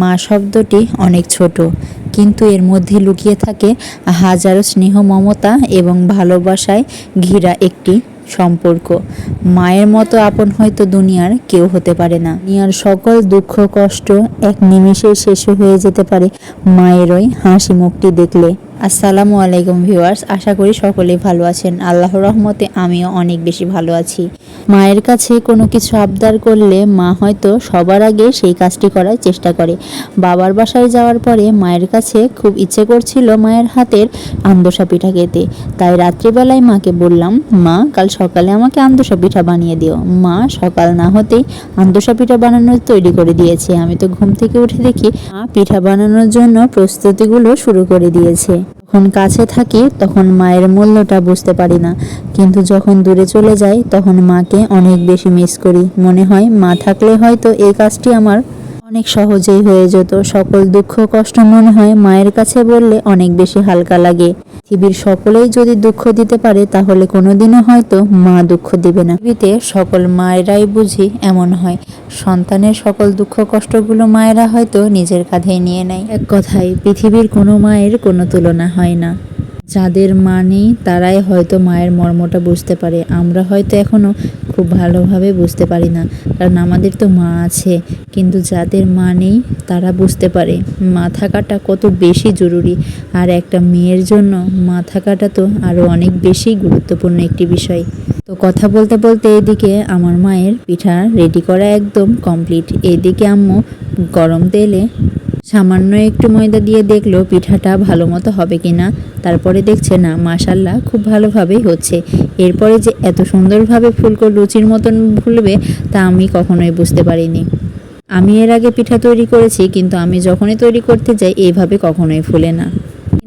মা শব্দটি অনেক ছোট, কিন্তু এর মধ্যে লুকিয়ে থাকে হাজারো স্নেহ, মমতা এবং ভালোবাসায় ঘিরা একটি সম্পর্ক। মায়ের মতো আপন হয়তো দুনিয়ার কেউ হতে পারে না। দুনিয়ার সকল দুঃখ, কষ্ট এক নিমেষে শেষ হয়ে যেতে পারে মায়ের ওই হাসি মুখটি দেখলে। আসসালামু আলাইকুম ভিউয়ার্স, আশা করি সকলেই ভালো আছেন। আল্লাহর রহমতে আমিও অনেক বেশি ভালো আছি। মায়ের কাছে কোনো কিছু আবদার করলে মা হয়তো সবার আগে সেই কাজটি করার চেষ্টা করে। বাবার বাসায় যাওয়ার পরে মায়ের কাছে খুব ইচ্ছে করছিল মায়ের হাতের আমদোসা পিঠা খেতে। তাই রাত্রিবেলায় মাকে বললাম, মা, কাল সকালে আমাকে আমদোসা পিঠা বানিয়ে দিও। মা, সকাল না হতেই আমদোসা পিঠা বানানোর তৈরি করে দিয়েছে। আমি তো ঘুম থেকে উঠে দেখি মা পিঠা বানানোর জন্য প্রস্তুতিগুলো শুরু করে দিয়েছে। যখন কাছে থাকি তখন মায়ের মূল্যটা বুঝতে পারি না। কিন্তু যখন দূরে চলে যাই তখন মাকে অনেক বেশি মিস করি। মনে হয় মা থাকলে হয়তো এই কাজটি আমার অনেক সহজেই হয়ে যেত। সকল দুঃখ কষ্ট মনে হয় মায়ের কাছে বললে অনেক বেশি হালকা লাগে। পৃথিবীর সকলেই যদি দুঃখ দিতে পারে, তাহলে কোনোদিনও হয়তো মা দুঃখ দিবে না। পৃথিবীতে সকল মায়েরাই বুঝি এমন হয়। সন্তানের সকল দুঃখ কষ্টগুলো মায়েরা হয়তো নিজের কাঁধেই নিয়ে নেয়। এক কথায়, পৃথিবীর কোনো মায়ের কোনো তুলনা হয় না। যাদের মা তারাই হয়তো মায়ের মর্মটা বুঝতে পারে। আমরা হয়তো এখনও খুব ভালোভাবে বুঝতে পারি না। কারণ আমাদের তো মা আছে, কিন্তু যাদের মা নেই, তারা বুঝতে পারে মা থাকাটা কত বেশি জরুরি। আর একটা মেয়ের জন্য মা থাকাটা তো আরও অনেক বেশি গুরুত্বপূর্ণ একটি বিষয়। তো কথা বলতে বলতে এদিকে আমার মায়ের পিঠা রেডি করা একদম কমপ্লিট এদিকে আম্মু গরম তেলে সামান্য একটু ময়দা দিয়ে দেখল পিঠাটা ভালো মতো হবে কি না তারপরে দেখছে, না মাশাল্লাহ খুব ভালোভাবেই হচ্ছে। এরপরে যে এত সুন্দরভাবে ফুলকো লুচির মতন ফুলবে তা আমি কখনোই বুঝতে পারিনি। আমি এর আগে পিঠা তৈরি করেছি, কিন্তু আমি যখনই তৈরি করতে যাই এইভাবে কখনোই ফুলে না।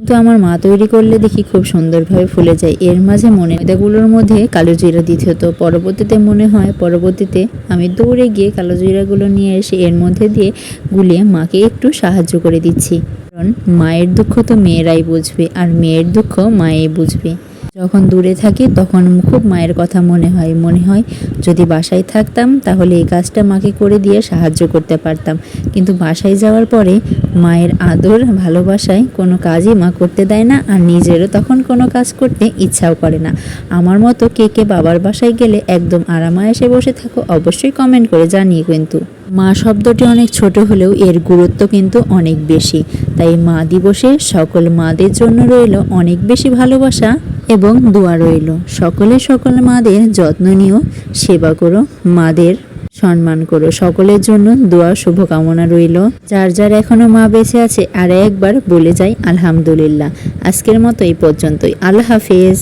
কিন্তু আমার মা তৈরি করলে দেখি খুব সুন্দরভাবে ফুলে যায়। এর মাঝে মনে ময়দাগুলোর মধ্যে কালো জিরা দিতে হতো। পরবর্তীতে মনে হয়, পরবর্তীতে আমি দৌড়ে গিয়ে কালো জিরাগুলো নিয়ে এসে এর মধ্যে দিয়ে গুলিয়ে মাকে একটু সাহায্য করে দিচ্ছি। কারণ মায়ের দুঃখ তো মেয়েরাই বুঝবে, আর মেয়ের দুঃখ মায়ে বুঝবে। যখন দূরে থাকি, তখন খুব মায়ের কথা মনে হয়। মনে হয়, যদি বাসায় থাকতাম, তাহলে এই কাজটা মাকে করে দিয়ে সাহায্য করতে পারতাম। কিন্তু বাসায় যাওয়ার পরে মায়ের আদর, ভালোবাসায় কোনো কাজই মা করতে দেয় না আর নিজেরও তখন কোনো কাজ করতে ইচ্ছাও করে না। আমার মতো কে কে বাবার বাসায় গেলে একদম আরামায়েসে বসে থাকো, অবশ্যই কমেন্ট করে জানিয়ে কিন্তু। মা শব্দটি অনেক ছোট হলেও এর গুরুত্ব কিন্তু অনেক বেশি। তাই মা দিবসে সকল মাদের জন্য রইল অনেক বেশি ভালোবাসা। এবং দোয়া রইল। সকলে সকল মাদের যত্ন নিও, সেবা করো, মাদের সম্মান করো। সকলের জন্য দোয়া, শুভকামনা রইল। যার যার এখনও মা বেঁচে আছে, আর একবার বলে যাই আলহামদুলিল্লাহ। আজকের মতো এই পর্যন্তই। আল্লাহ হাফিজ।